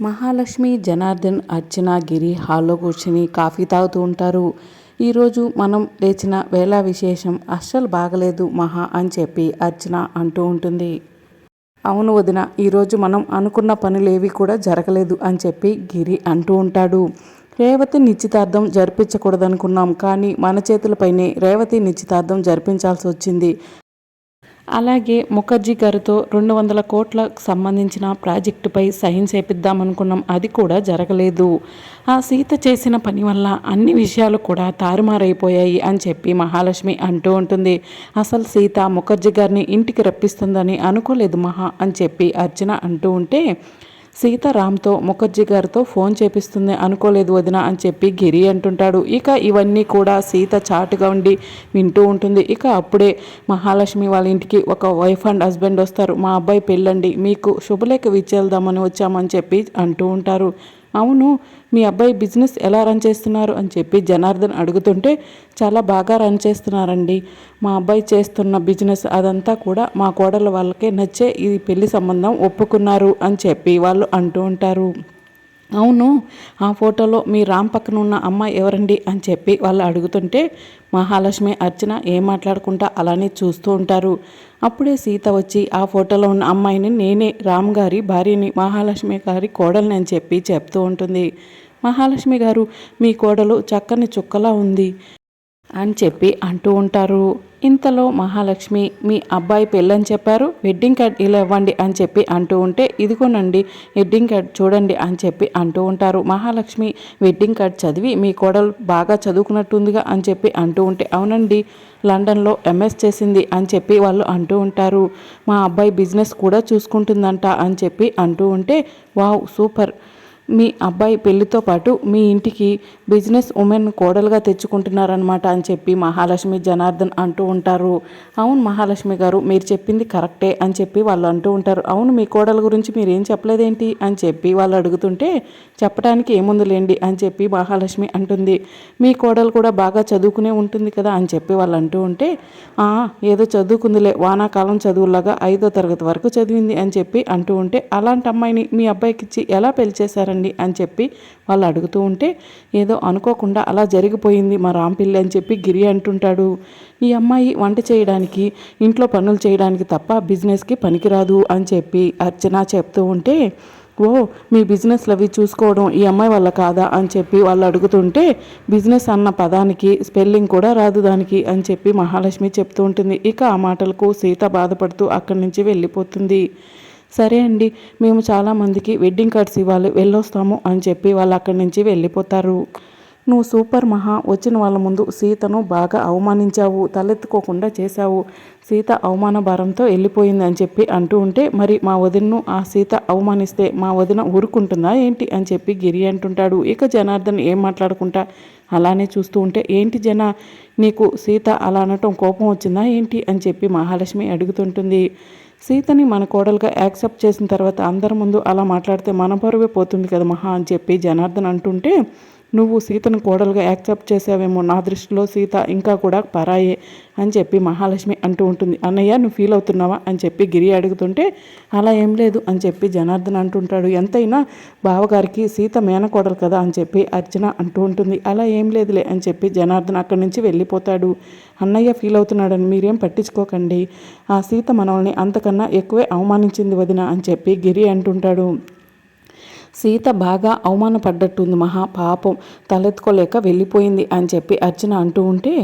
మహాలక్ష్మి జనార్దన్ అర్చన గిరి హాల్లో కూర్చుని కాఫీ తాగుతూ ఉంటారు. ఈరోజు మనం లేచిన వేళ విశేషం అస్సలు బాగలేదు మహా అని చెప్పి అర్చన అంటూ ఉంటుంది. అవును వదిన ఈరోజు మనం అనుకున్న పనులేవి కూడా జరగలేదు అని చెప్పి గిరి అంటూ ఉంటాడు. రేవతి నిశ్చితార్థం జరిపించకూడదనుకున్నాం కానీ మన చేతులపైనే రేవతి నిశ్చితార్థం జరిపించాల్సి వచ్చింది అలాగే ముఖర్జీ గారితో రెండు వందల కోట్లకు సంబంధించిన ప్రాజెక్టుపై సైన్ చేపిద్దామనుకున్నాం. అది కూడా జరగలేదు. ఆ సీత చేసిన పని వల్ల అన్ని విషయాలు కూడా తారుమారైపోయాయి అని చెప్పి మహాలక్ష్మి అంటూ ఉంటుంది. అసలు సీత ముఖర్జీ గారిని ఇంటికి రప్పిస్తుందని అనుకోలేదు మహా అని చెప్పి అర్చన అంటూ ఉంటే సీతారామ్తో ముఖర్జీ గారితో ఫోన్ చేపిస్తుంది. అనుకోలేదు వదిన అని చెప్పి గిరి అంటుంటాడు. ఇక ఇవన్నీ కూడా సీత చాటుగా ఉండి వింటూ ఉంటుంది. ఇక అప్పుడే మహాలక్ష్మి వాళ్ళ ఇంటికి ఒక వైఫ్ అండ్ హస్బెండ్ వస్తారు. మా అబ్బాయి పెళ్ళండి మీకు శుభలేఖ విచ్చేద్దామని వచ్చామని చెప్పి అంటూ ఉంటారు. అవును మీ అబ్బాయి బిజినెస్ ఎలా రన్ చేస్తున్నారు అని చెప్పి జనార్దన్ అడుగుతుంటే చాలా బాగా రన్ చేస్తున్నారండి. మా అబ్బాయి చేస్తున్న బిజినెస్ అదంతా కూడా మా కోడల వాళ్ళకే నచ్చే ఈ పెళ్ళి సంబంధం ఒప్పుకున్నారు అని చెప్పి వాళ్ళు అంటూ ఉంటారు. అవును ఆ ఫోటోలో మీ రామ్ పక్కన ఉన్న అమ్మాయి ఎవరండి అని చెప్పి వాళ్ళు అడుగుతుంటే మహాలక్ష్మి అర్చన ఏం మాట్లాడుకుంటా అలానే చూస్తూ ఉంటారు. అప్పుడే సీత వచ్చి ఆ ఫోటోలో ఉన్న అమ్మాయిని నేనే రామ్ గారి భార్యని మహాలక్ష్మి గారి కోడల్ని అని చెప్పి చెప్తూ ఉంటుంది. మహాలక్ష్మి గారు మీ కోడలు చక్కని చుక్కలా ఉంది. అని చెప్పి అంటూ ఉంటారు. ఇంతలో మహాలక్ష్మి మీ అబ్బాయి పెళ్ళని చెప్పారు వెడ్డింగ్ కార్డ్ ఇలా ఇవ్వండి అని చెప్పి అంటూ ఉంటే ఇదిగోనండి వెడ్డింగ్ కార్డ్ చూడండి అని చెప్పి అంటూ ఉంటారు. మహాలక్ష్మి వెడ్డింగ్ కార్డ్ చదివి మీ కోడలు బాగా చదువుకున్నట్టుందిగా అని చెప్పి అంటూ ఉంటే అవునండి లండన్లో ఎంఎస్ చేసింది అని చెప్పి వాళ్ళు అంటూ ఉంటారు. మా అబ్బాయి బిజినెస్ కూడా చూసుకుంటుందంట అని చెప్పి అంటూ ఉంటే వావ్ సూపర్! మీ అబ్బాయి పెళ్ళితో పాటు మీ ఇంటికి బిజినెస్ ఉమెన్ కోడలుగా తెచ్చుకుంటున్నారనమాట అని చెప్పి మహాలక్ష్మి జనార్దన్ అంటూ ఉంటారు. అవును మహాలక్ష్మి గారు మీరు చెప్పింది కరెక్టే అని చెప్పి వాళ్ళు అంటూ ఉంటారు. అవును మీ కోడల గురించి మీరు ఏం చెప్పలేదేంటి అని చెప్పి వాళ్ళు అడుగుతుంటే చెప్పడానికి ఏముందిలేండి అని చెప్పి మహాలక్ష్మి అంటుంది. మీ కోడలు కూడా బాగా చదువుకునే ఉంటుంది కదా అని చెప్పి వాళ్ళు అంటూ ఉంటే ఏదో చదువుకుందిలే వానాకాలం చదువులాగా ఐదో తరగతి వరకు చదివింది అని చెప్పి అంటూ ఉంటే అలాంటి అమ్మాయిని మీ అబ్బాయికి ఇచ్చి ఎలా పెళ్ళి చేశారని చేయండి అని చెప్పి వాళ్ళు అడుగుతూ ఉంటే ఏదో అనుకోకుండా అలా జరిగిపోయింది మా రాంపిల్లి అని చెప్పి గిరి అంటుంటాడు. ఈ అమ్మాయి వంట చేయడానికి ఇంట్లో పనులు చేయడానికి తప్ప బిజినెస్కి పనికిరాదు అని చెప్పి అర్చన చెప్తూ ఉంటే ఓ మీ బిజినెస్లు అవి చూసుకోవడం ఈ అమ్మాయి వల్ల కాదా అని చెప్పి వాళ్ళు అడుగుతుంటే బిజినెస్ అన్న పదానికి స్పెల్లింగ్ కూడా రాదు దానికి అని చెప్పి మహాలక్ష్మి చెప్తూ ఉంటుంది. ఇక ఆ మాటలకు సీత బాధపడుతూ అక్కడి నుంచి వెళ్ళిపోతుంది. సరే అండి మేము చాలామందికి వెడ్డింగ్ కార్డ్స్ ఇవ్వాలి వెళ్ళొస్తాము అని చెప్పి వాళ్ళు అక్కడి నుంచి వెళ్ళిపోతారు. నువ్వు సూపర్ మహా వచ్చిన వాళ్ళ ముందు సీతను బాగా అవమానించావు తలెత్తుకోకుండా చేశావు. సీత అవమాన భారంతో వెళ్ళిపోయింది అని చెప్పి అంటూ ఉంటే మరి మా వదినను ఆ సీత అవమానిస్తే మా వదిన ఊరుకుంటుందా ఏంటి అని చెప్పి గిరి అంటుంటాడు. ఇక జనార్దన్ ఏం మాట్లాడుకుంటా? అలానే చూస్తూ ఉంటే ఏంటి జన నీకు సీత అలా అనటం కోపం వచ్చిందా ఏంటి అని చెప్పి మహాలక్ష్మి అడుగుతుంటుంది. సీతని మన కోడలుగా యాక్సెప్ట్ చేసిన తర్వాత అందరి ముందు అలా మాట్లాడితే మన పరువే పోతుంది కదా మహా అని చెప్పి జనార్దన్ అంటుంటే నువ్వు సీతను కోడలుగా యాక్సెప్ట్ చేసావేమో నా దృష్టిలో సీత ఇంకా కూడా పరాయే అని చెప్పి మహాలక్ష్మి అంటూ ఉంటుంది. అన్నయ్య నువ్వు ఫీల్ అవుతున్నావా? అని చెప్పి గిరి అడుగుతుంటే అలా ఏం లేదు అని చెప్పి జనార్దన్ అంటుంటాడు. ఎంతైనా బావగారికి సీత మేనకోడలు కదా అని చెప్పి అర్చన అంటూ ఉంటుంది. అలా ఏం లేదులే అని చెప్పి జనార్దన్ అక్కడి నుంచి వెళ్ళిపోతాడు. అన్నయ్య ఫీల్ అవుతున్నాడని మీరేం పట్టించుకోకండి. ఆ సీత మనల్ని అంతకన్నా ఎక్కువే అవమానించింది వదిన అని చెప్పి గిరి అంటుంటాడు. సీత బాగా అవమానపడ్డట్టుంది. మహా పాపం. తలెత్తుకోలేక వెళ్ళిపోయింది అని చెప్పి అర్చన అంటూ ఉంటే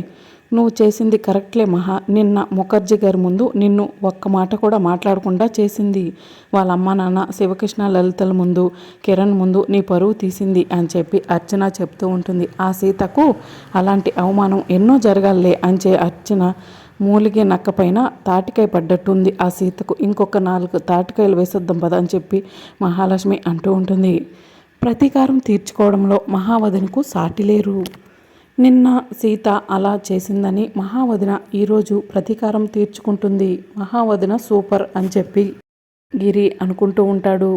నువ్వు చేసింది కరెక్ట్లే మహా. నిన్న ముఖర్జీ గారి ముందు నిన్ను ఒక్క మాట కూడా మాట్లాడకుండా చేసింది. వాళ్ళ అమ్మ నాన్న శివకృష్ణ లలితల ముందు కిరణ్ ముందు నీ పరువు తీసింది అని చెప్పి అర్చన చెప్తూ ఉంటుంది. ఆ సీతకు అలాంటి అవమానం ఎన్నో జరగాలే అని చే అర్చన మూలిగే నక్క పైన తాటికాయ పడ్డట్టుంది. ఆ సీతకు ఇంకొక నాలుగు తాటికాయలు వేసేద్దాం పద అని చెప్పి మహాలక్ష్మి అంటూ ఉంటుంది. ప్రతీకారం తీర్చుకోవడంలో మహావదనకు సాటిలేరు నిన్న సీత అలా చేసిందని మహావదిన ఈరోజు ప్రతీకారం తీర్చుకుంటుంది. మహావదిన సూపర్ అని చెప్పి గిరి అనుకుంటూ ఉంటాడు.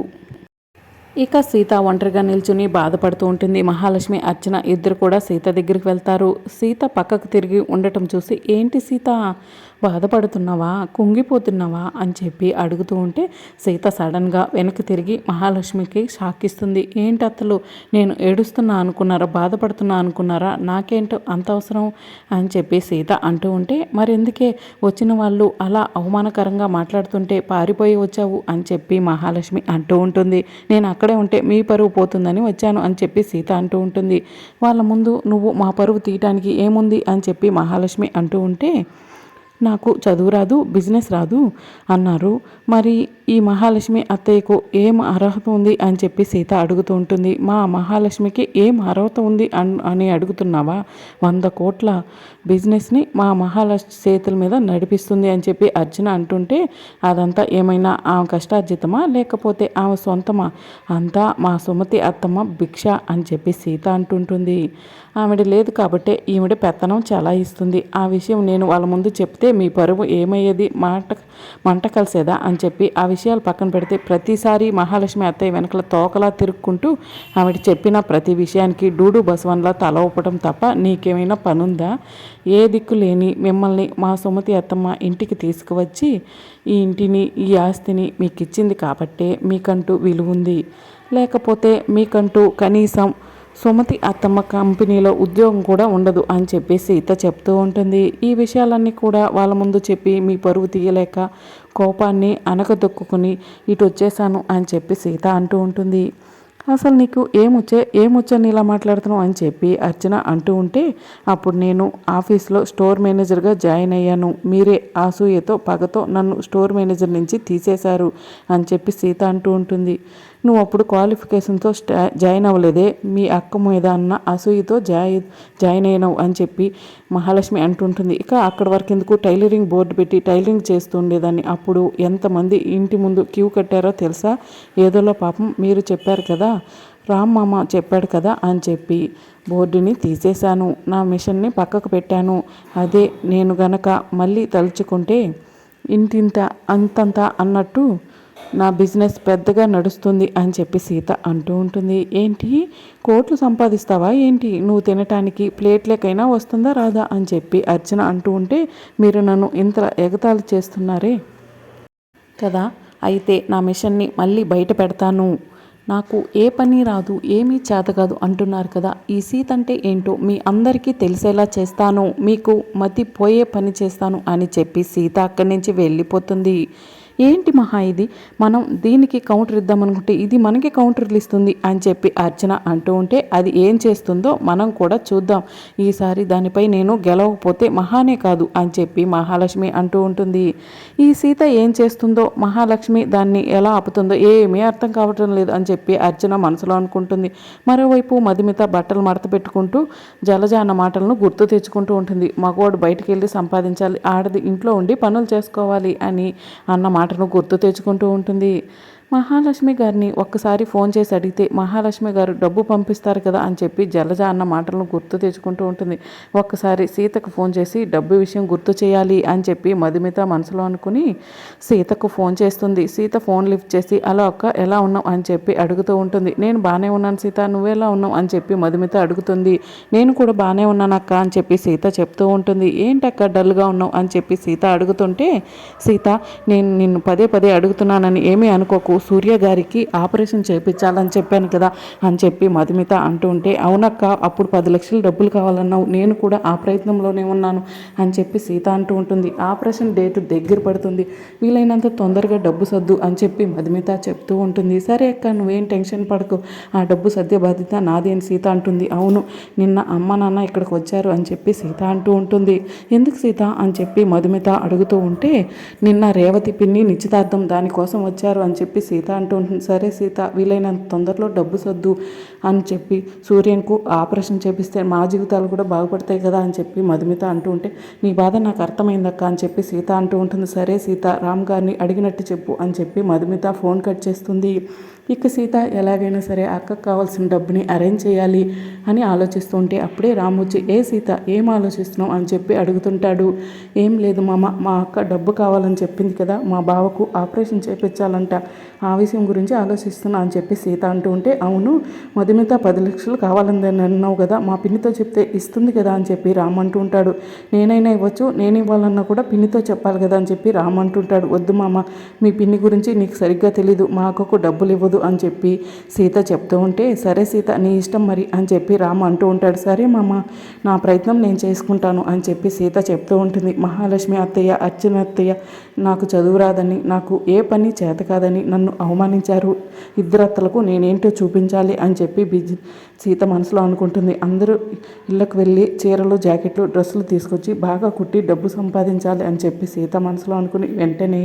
ఇక సీత ఒంటరిగా నిల్చుని బాధపడుతూ ఉంటుంది. మహాలక్ష్మి అర్చన ఇద్దరు కూడా సీత దగ్గరికి వెళ్తారు. సీత పక్కకు తిరిగి ఉండటం చూసి ఏంటి సీత? బాధపడుతున్నావా? కుంగిపోతున్నావా? అని చెప్పి అడుగుతూ ఉంటే సీత సడన్గా వెనక్కి తిరిగి మహాలక్ష్మికి షాక్ ఇస్తుంది ఏంటి అత్తలు? నేను ఏడుస్తున్నా అనుకున్నారా? బాధపడుతున్నా అనుకున్నారా? నాకేంటో అంత అవసరం? అని చెప్పి సీత అంటూ ఉంటే మరెందుకే? వచ్చిన వాళ్ళు అలా అవమానకరంగా మాట్లాడుతుంటే పారిపోయి వచ్చావు? అని చెప్పి మహాలక్ష్మి అంటూ ఉంటుంది. నేను అక్కడే ఉంటే మీ పరువు పోతుందని వచ్చాను అని చెప్పి సీత అంటూ ఉంటుంది. వాళ్ళ ముందు నువ్వు మా పరువు తీయటానికి ఏముంది? అని చెప్పి మహాలక్ష్మి అంటూ ఉంటే నాకు చదువు రాదు బిజినెస్ రాదు అన్నారు. మరి ఈ మహాలక్ష్మి అత్తయ్యకు ఏం అర్హత ఉంది అని చెప్పి సీత అడుగుతూ ఉంటుంది. మా మహాలక్ష్మికి ఏం అర్హత ఉంది అని అడుగుతున్నావా? వంద కోట్ల బిజినెస్ని మా మహాలక్ష్మి చేతుల మీద నడిపిస్తుంది అని చెప్పి అర్జున అంటుంటే అదంతా ఏమైనా ఆమె కష్టార్జితమా? లేకపోతే ఆమె సొంతమా? అంతా మా సుమతి అత్తమ్మ భిక్ష అని చెప్పి సీత అంటుంటుంది. ఆవిడ లేదు కాబట్టే ఈవిడ పెత్తనం చాలా ఇస్తుంది. ఆ విషయం నేను వాళ్ళ ముందు చెప్తే మీ పరువు ఏమయ్యేది? మాట మంట కలిసేదా? అని చెప్పి ఆ విషయాలు పక్కన పెడితే ప్రతిసారి మహాలక్ష్మి అత్తయ్య వెనకల తోకలా తిరుక్కుంటూ ఆవిడ చెప్పిన ప్రతి విషయానికి డూడు బసవన్లా తల ఊపటం తప్ప నీకేమైనా పనుందా? ఏ దిక్కు లేని మిమ్మల్ని మా సుమతి అత్తమ్మ ఇంటికి తీసుకువచ్చి ఈ ఇంటిని ఈ ఆస్తిని మీకు ఇచ్చింది కాబట్టే మీకంటూ విలువ ఉంది లేకపోతే మీకంటూ కనీసం సుమతి అత్తమ్మ కంపెనీలో ఉద్యోగం కూడా ఉండదు అని చెప్పి సీత చెప్తూ ఉంటుంది. ఈ విషయాలన్నీ కూడా వాళ్ళ ముందు చెప్పి మీ పరువు తీయలేక కోపాన్ని అనకదొక్కుని ఇటు వచ్చేసాను అని చెప్పి సీత అంటూ ఉంటుంది. అసలు నీకు ఏమొచ్చే ఏమొచ్చని ఇలా మాట్లాడుతున్నావు అని చెప్పి అర్చన అంటూ ఉంటే అప్పుడు నేను ఆఫీస్లో స్టోర్ మేనేజర్గా జాయిన్ అయ్యాను. మీరే ఆసూయతో పగతో నన్ను స్టోర్ మేనేజర్ నుంచి తీసేశారు అని చెప్పి సీత అంటూ ఉంటుంది. నువ్వు అప్పుడు క్వాలిఫికేషన్తో స్టా జాయిన్ అవ్వలేదే. మీ అక్క మీద అన్న అసూయతో జాయి జాయిన్ అయినావు అని చెప్పి మహాలక్ష్మి అంటుంటుంది. ఇక అక్కడ వరకు ఎందుకు టైలరింగ్ బోర్డు పెట్టి టైలరింగ్ చేస్తూ ఉండేదాన్ని? అప్పుడు ఎంతమంది ఇంటి ముందు క్యూ కట్టారో తెలుసా? ఏదోలో పాపం మీరు చెప్పారు కదా రామ్ మామ చెప్పాడు కదా అని చెప్పి బోర్డుని తీసేశాను. నా మిషన్ని పక్కకు పెట్టాను. అదే నేను గనక మళ్ళీ తలుచుకుంటే ఇంతింత అంతంత అన్నట్టు నా బిజినెస్ పెద్దగా నడుస్తుంది అని చెప్పి సీత అంటూ ఉంటుంది. ఏంటి? కోట్లు సంపాదిస్తావా? ఏంటి? నువ్వు తినటానికి ప్లేట్లకైనా వస్తుందా రాదా? అని చెప్పి అర్చన అంటూ ఉంటే మీరు నన్ను ఇంత ఎగతాళి చేస్తున్నారే? కదా అయితే నా మిషన్ని మళ్ళీ బయట పెడతాను. నాకు ఏ పని రాదు ఏమీ చేత కాదు అంటున్నారు కదా ఈ సీత అంటే ఏంటో మీ అందరికీ తెలిసేలా చేస్తాను. మీకు మతి పోయే పని చేస్తాను అని చెప్పి సీత అక్కడి నుంచి వెళ్ళిపోతుంది. ఏంటి మహా ఇది? మనం దీనికి కౌంటర్ ఇద్దాం అనుకుంటే ఇది మనకి కౌంటర్లు ఇస్తుంది అని చెప్పి అర్చన అంటూ ఉంటే అది ఏం చేస్తుందో మనం కూడా చూద్దాం. ఈసారి దానిపై నేను గెలవకపోతే మహానే కాదు అని చెప్పి మహాలక్ష్మి అంటూ ఉంటుంది. ఈ సీత ఏం చేస్తుందో మహాలక్ష్మి దాన్ని ఎలా ఆపుతుందో ఏమీ అర్థం కావటం లేదు అని చెప్పి అర్చన మనసులో అనుకుంటుంది. మరోవైపు మధుమిత బట్టలు మడత పెట్టుకుంటూ జలజ అన్న మాటలను గుర్తు తెచ్చుకుంటూ ఉంటుంది. మగవాడు బయటికి వెళ్ళి సంపాదించాలి ఆడది ఇంట్లో ఉండి పనులు చేసుకోవాలి అని అన్న మాట మాటను గుర్తు తెచ్చుకుంటూ ఉంటుంది. మహాలక్ష్మి గారిని ఒక్కసారి ఫోన్ చేసి అడిగితే మహాలక్ష్మి గారు డబ్బు పంపిస్తారు కదా అని చెప్పి జలజ అన్న మాటలను గుర్తు తెచ్చుకుంటూ ఉంటుంది. ఒక్కసారి సీతకు ఫోన్ చేసి డబ్బు విషయం గుర్తు చేయాలి అని చెప్పి మధుమిత మనసులో అనుకుని సీతకు ఫోన్ చేస్తుంది. సీత ఫోన్ లిఫ్ట్ చేసి అలా అక్క ఎలా ఉన్నావు? అని చెప్పి అడుగుతూ ఉంటుంది. నేను బాగానే ఉన్నాను సీత నువ్వెలా ఉన్నావు? అని చెప్పి మధుమిత అడుగుతుంది. నేను కూడా బాగానే ఉన్నాను అక్క అని చెప్పి సీత చెప్తూ ఉంటుంది. ఏంటక్క డల్గా ఉన్నావు? అని చెప్పి సీత అడుగుతుంటే సీత నేను నిన్ను పదే పదే అడుగుతున్నానని ఏమీ అనుకోకు. సూర్య గారికి ఆపరేషన్ చేయించాలని చెప్పాను కదా అని చెప్పి మధుమిత అంటూ ఉంటే అవునక్క అప్పుడు పది లక్షలు డబ్బులు కావాలన్నావు. నేను కూడా ఆ ప్రయత్నంలోనే ఉన్నాను అని చెప్పి సీత అంటూ ఉంటుంది. ఆపరేషన్ డేట్ దగ్గర పడుతుంది. వీలైనంత తొందరగా డబ్బు సర్దు అని చెప్పి మధుమిత చెప్తూ ఉంటుంది. సరే అక్క నువ్వేం టెన్షన్ పడకు. ఆ డబ్బు సద్య బాధ్యత నాది అని సీత అంటుంది. అవును నిన్న అమ్మ నాన్న ఇక్కడికి వచ్చారు అని చెప్పి సీత అంటూ ఉంటుంది. ఎందుకు సీత? అని చెప్పి మధుమిత అడుగుతూ ఉంటే నిన్న రేవతి పిన్ని నిశ్చితార్థం దానికోసం వచ్చారు అని చెప్పి సీత అంటూ ఉంటుంది. సరే సీత వీలైనంత తొందరలో డబ్బు సద్దు అని చెప్పి సూర్యన్కు ఆపరేషన్ చేపిస్తే మా జీవితాలు కూడా బాగుపడతాయి కదా అని చెప్పి మధుమిత అంటూ ఉంటే నీ బాధ నాకు అర్థమైందక్క అని చెప్పి సీత అంటూ ఉంటుంది. సరే సీత రామ్ గారిని అడిగినట్టు చెప్పు అని చెప్పి మధుమిత ఫోన్ కట్ చేస్తుంది. ఇక సీత ఎలాగైనా సరే అక్కకు కావాల్సిన డబ్బుని అరేంజ్ చేయాలి అని ఆలోచిస్తూ ఉంటే అప్పుడే రాము వచ్చి ఏ సీత ఏం ఆలోచిస్తున్నావు? అని చెప్పి అడుగుతుంటాడు. ఏం లేదు మామ మా అక్క డబ్బు కావాలని చెప్పింది కదా మా బావకు ఆపరేషన్ చేయించాలంట ఆ విషయం గురించి ఆలోచిస్తున్నా అని చెప్పి సీత అంటూ ఉంటే అవును మధుమిత పది లక్షలు కావాలని అన్నావు కదా మా పిన్నితో చెప్తే ఇస్తుంది కదా అని చెప్పి రామ్ అంటూ ఉంటాడు. నేనైనా ఇవ్వచ్చు నేను ఇవ్వాలన్నా కూడా పిన్నితో చెప్పాలి కదా అని చెప్పి రామ్ అంటుంటాడు వద్దు మామ మీ పిన్ని గురించి నీకు సరిగ్గా తెలీదు మా అక్కకు డబ్బులు ఇవ్వదు అని చెప్పి సీత చెప్తూ ఉంటే సరే సీత నీ ఇష్టం మరి అని చెప్పి రామ్ అంటూ ఉంటాడు. సరే మామ నా ప్రయత్నం నేను చేసుకుంటాను అని చెప్పి సీత చెప్తూ ఉంటుంది. మహాలక్ష్మి అత్తయ్య అర్చన అత్తయ్య నాకు చదువు రాదని నాకు ఏ పని చేత కాదని నన్ను అవమానించారు. ఇద్దరు అత్తలకు నేనేంటో చూపించాలి అని చెప్పి బిజి సీత మనసులో అనుకుంటుంది. అందరూ ఇళ్ళకు వెళ్ళి చీరలు జాకెట్లు డ్రెస్సులు తీసుకొచ్చి బాగా కుట్టి డబ్బు సంపాదించాలి అని చెప్పి సీత మనసులో అనుకుని వెంటనే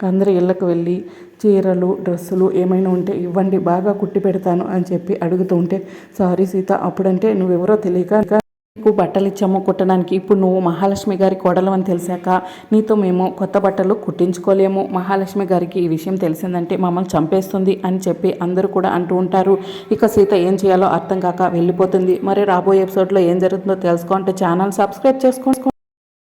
అందరి ఇళ్ళకు వెళ్ళి చీరలు డ్రెస్సులు ఏమైనా ఉంటే ఇవ్వండి బాగా కుట్టి పెడతాను అని చెప్పి అడుగుతూ ఉంటే సారీ సీత అప్పుడంటే నువ్వెవరో తెలియక నీకు బట్టలు ఇచ్చాము కుట్టడానికి. ఇప్పుడు నువ్వు మహాలక్ష్మి గారి కోడలు అని తెలిసాక నీతో మేము కొత్త బట్టలు కుట్టించుకోలేము. మహాలక్ష్మి గారికి ఈ విషయం తెలిసిందంటే మమ్మల్ని చంపేస్తుంది అని చెప్పి అందరూ కూడా అంటూ ఉంటారు. ఇక సీత ఏం చేయాలో అర్థం కాక వెళ్ళిపోతుంది. మరి రాబోయే ఎపిసోడ్లో ఏం జరుగుతుందో తెలుసుకుంటే ఛానల్ సబ్స్క్రైబ్ చేసుకోండి.